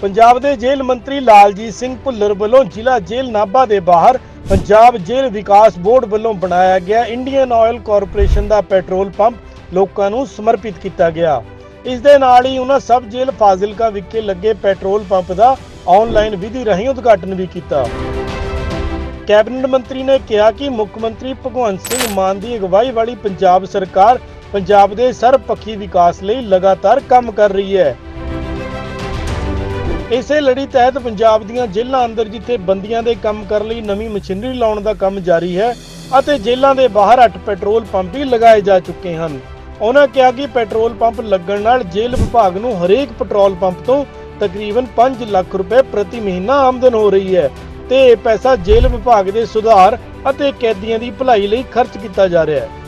ਪੰਜਾਬ ਦੇ ਜੇਲ੍ਹ ਮੰਤਰੀ ਲਾਲਜੀਤ ਸਿੰਘ ਭੁੱਲਰ ਵੱਲੋਂ ਜ਼ਿਲ੍ਹਾ ਜੇਲ੍ਹ ਨਾਭਾ ਦੇ ਬਾਹਰ ਪੰਜਾਬ ਜੇਲ੍ਹ ਵਿਕਾਸ ਬੋਰਡ ਵੱਲੋਂ ਬਣਾਇਆ ਗਿਆ ਇੰਡੀਅਨ ਆਇਲ ਕਾਰਪੋਰੇਸ਼ਨ ਦਾ ਪੈਟਰੋਲ ਪੰਪ ਲੋਕਾਂ ਨੂੰ ਸਮਰਪਿਤ ਕੀਤਾ ਗਿਆ। ਇਸ ਦੇ ਨਾਲ ਹੀ ਉਹਨਾਂ ਸਬ ਜੇਲ੍ਹ ਫਾਜ਼ਿਲਕਾ ਵਿਖੇ ਲੱਗੇ ਪੈਟਰੋਲ ਪੰਪ ਦਾ ਆਨਲਾਈਨ ਵਿਧੀ ਰਾਹੀਂ ਉਦਘਾਟਨ ਵੀ ਕੀਤਾ। ਕੈਬਨਿਟ ਮੰਤਰੀ ਨੇ ਕਿਹਾ ਕਿ ਮੁੱਖ ਮੰਤਰੀ ਭਗਵੰਤ ਸਿੰਘ ਮਾਨ ਦੀ ਅਗਵਾਈ ਵਾਲੀ ਪੰਜਾਬ ਸਰਕਾਰ ਪੰਜਾਬ ਦੇ ਸਰਬਪੱਖੀ ਵਿਕਾਸ ਲਈ ਲਗਾਤਾਰ ਕੰਮ ਕਰ ਰਹੀ ਹੈ। ਇਸੇ ਲੜੀ ਤਹਿਤ ਪੰਜਾਬ ਦੀਆਂ ਜੇਲ੍ਹਾਂ ਅੰਦਰ ਜਿੱਥੇ ਬੰਦੀਆਂ ਦੇ ਕੰਮ ਕਰਨ ਲਈ ਨਵੀਂ ਮਸ਼ੀਨਰੀ ਲਾਉਣ ਦਾ ਕੰਮ ਜਾਰੀ ਹੈ ਅਤੇ ਜੇਲ੍ਹਾਂ ਦੇ ਬਾਹਰ ਅੱਠ ਪੈਟਰੋਲ ਪੰਪ ਵੀ ਲਗਾਏ ਜਾ ਚੁੱਕੇ ਹਨ। ਉਹਨਾਂ ਕਿਹਾ ਕਿ ਪੈਟਰੋਲ ਪੰਪ ਲੱਗਣ ਨਾਲ ਜੇਲ੍ਹ ਵਿਭਾਗ ਨੂੰ ਹਰੇਕ ਪੈਟਰੋਲ ਪੰਪ ਤੋਂ ਤਕਰੀਬਨ 5 ਲੱਖ ਰੁਪਏ ਪ੍ਰਤੀ ਮਹੀਨਾ ਆਮਦਨ ਹੋ ਰਹੀ ਹੈ ਤੇ ਇਹ ਪੈਸਾ ਜੇਲ੍ਹ ਵਿਭਾਗ ਦੇ ਸੁਧਾਰ ਅਤੇ ਕੈਦੀਆਂ ਦੀ ਭਲਾਈ ਲਈ ਖਰਚ ਕੀਤਾ ਜਾ ਰਿਹਾ ਹੈ।